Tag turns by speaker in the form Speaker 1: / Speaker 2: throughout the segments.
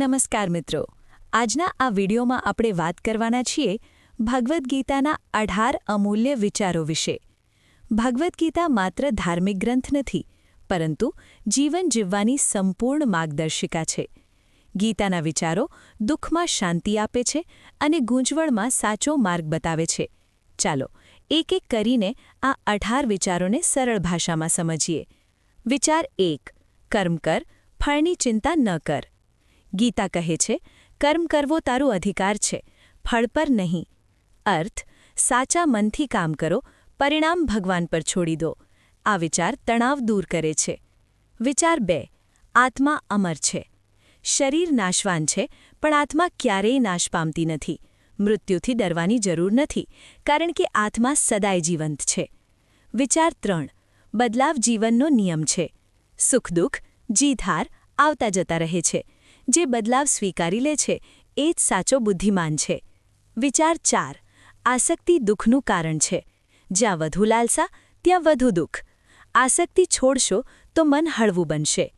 Speaker 1: નમસ્કાર મિત્રો. આજના આ વિડીયોમાં આપણે વાત કરવાના છીએ ભગવદ્ ગીતાના અઢાર અમૂલ્ય વિચારો વિશે. ભગવદ્ ગીતા માત્ર ધાર્મિક ગ્રંથ નથી, પરંતુ જીવન જીવવાની સંપૂર્ણ માર્ગદર્શિકા છે. ગીતાના વિચારો દુઃખમાં શાંતિ આપે છે અને ગૂંચવણમાં સાચો માર્ગ બતાવે છે. ચાલો, એક એક કરીને આ અઢાર વિચારોને સરળ ભાષામાં સમજીએ. વિચાર એક, કર્મ કર, ફળની ચિંતા ન કર. ગીતા કહે છે, કર્મ કરવો તારો અધિકાર છે, ફળ પર નહીં. અર્થ, સાચા મનથી કામ કરો, પરિણામ ભગવાન પર છોડી દો. આ વિચાર તણાવ દૂર કરે છે. વિચાર બે, આત્મા અમર છે. શરીર નાશવાન છે, પણ આત્મા ક્યારેય નાશ પામતી નથી. મૃત્યુથી ડરવાની જરૂર નથી, કારણ કે આત્મા સદાય જીવંત છે. વિચાર ત્રણ, બદલાવ જીવનનો નિયમ છે. સુખ દુઃખ જીત આવતા જતા રહે છે. જે બદલાવ સ્વીકારી લે છે, એ જ સાચો બુદ્ધિમાન છે. વિચાર ચાર. આસક્તિ દુઃખનું કારણ છે. જ્યાં વધુ લાલસા, ત્યાં વધુ દુઃખ. આસક્તિ છોડશો તો મન હળવું બનશે.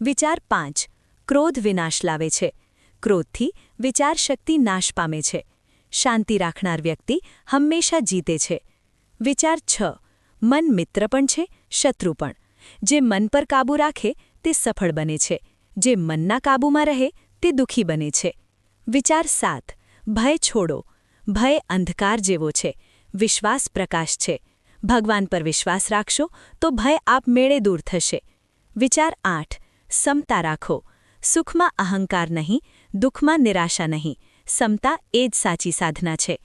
Speaker 1: વિચાર પાંચ. ક્રોધ વિનાશ લાવે છે. ક્રોધથી વિચારશક્તિ નાશ પામે છે. શાંતિ રાખનાર વ્યક્તિ હંમેશા જીતે છે. વિચાર છ. મન મિત્ર પણ છે, શત્રુ પણ. જે મન પર કાબૂ રાખે, તે સફળ બને છે. જે મનના કાબૂમાં રહે તે દુઃખી બને છે. વિચાર સાત, ભય છોડો. ભય અંધકાર જેવો છે. વિશ્વાસ પ્રકાશ છે. ભગવાન પર વિશ્વાસ રાખશો તો ભય આપમેળે દૂર થશે. વિચાર આઠ, સમતા રાખો. સુખમાં અહંકાર નહીં, દુઃખમાં નિરાશા નહીં. સમતા એ જ સાચી સાધના છે.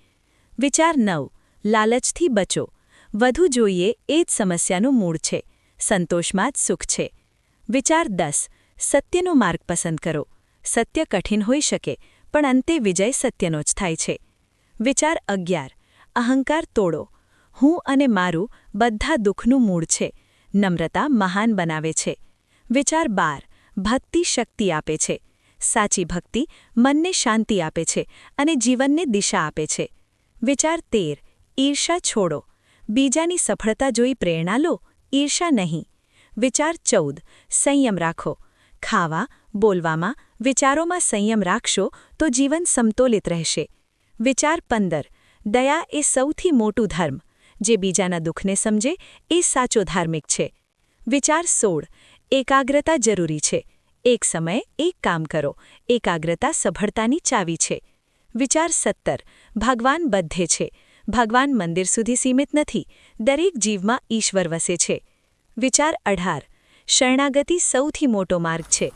Speaker 1: વિચાર નવ, લાલચથી બચો. વધુ જોઈએ એ જ સમસ્યાનું મૂળ છે. સંતોષમાં જ સુખ છે. વિચાર દસ સત્યનો માર્ગ પસંદ કરો. સત્ય કઠિન હોઈ શકે, પણ અંતે વિજય સત્યનો જ થાય છે. વિચાર અગિયાર. અહંકાર તોડો. હું અને મારું બધા દુઃખનું મૂળ છે. નમ્રતા મહાન બનાવે છે. વિચાર બાર. ભક્તિ શક્તિ આપે છે. સાચી ભક્તિ મનને શાંતિ આપે છે અને જીવનને દિશા આપે છે. વિચાર તેર. ઈર્ષા છોડો. બીજાની સફળતા જોઈ પ્રેરણા લો. ઈર્ષા નહીં. વિચાર ચૌદ. સંયમ રાખો. ખાવા, બોલવામાં, વિચારોમાં સંયમ રાખશો તો જીવન સમતોલિત રહેશે. વિચાર પંદર. દયા એ સૌથી મોટું ધર્મ. જે બીજાના દુઃખને સમજે એ સાચો ધાર્મિક છે. વિચાર સોળ. એકાગ્રતા જરૂરી છે. એક સમયે એક કામ કરો. એકાગ્રતા સફળતાની ચાવી છે. વિચાર સત્તર. ભગવાન બધે છે. ભગવાન મંદિર સુધી સીમિત નથી. દરેક જીવમાં ઈશ્વર વસે છે. વિચાર અઢાર. શરણાગતિ સૌથી મોટો માર્ગ છે.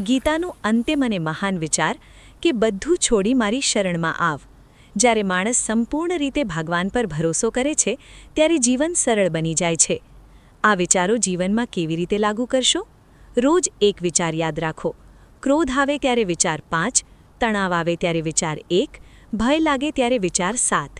Speaker 1: ગીતાનું અંતિમ અને મહાન વિચાર કે બધું છોડી મારી શરણમાં આવ. જ્યારે માણસ સંપૂર્ણ રીતે ભગવાન પર ભરોસો કરે છે, ત્યારે જીવન સરળ બની જાય છે. આ વિચારો જીવનમાં કેવી રીતે લાગુ કરશો? રોજ એક વિચાર યાદ રાખો. ક્રોધ આવે ત્યારે વિચાર પાંચ, તણાવ આવે ત્યારે વિચાર એક, ભય લાગે ત્યારે વિચાર સાત.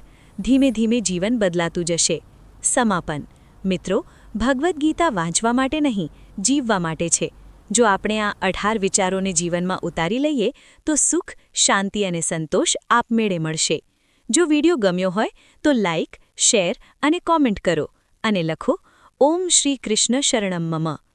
Speaker 1: ધીમે ધીમે જીવન બદલાતું જશે. સમાપન. મિત્રો, ભગવદ્ ગીતા વાંચવા માટે નહીં જીવવા માટે છે. જો આપણે આ અઢાર વિચારોને જીવનમાં ઉતારી લઈએ, તો સુખ, શાંતિ અને સંતોષ આપમેળે મળશે. જો વીડિયો ગમ્યો હોય, તો લાઇક શેર અને કોમેન્ટ કરો અને લખો, ઓમ શ્રી કૃષ્ણ શરણમ મમ.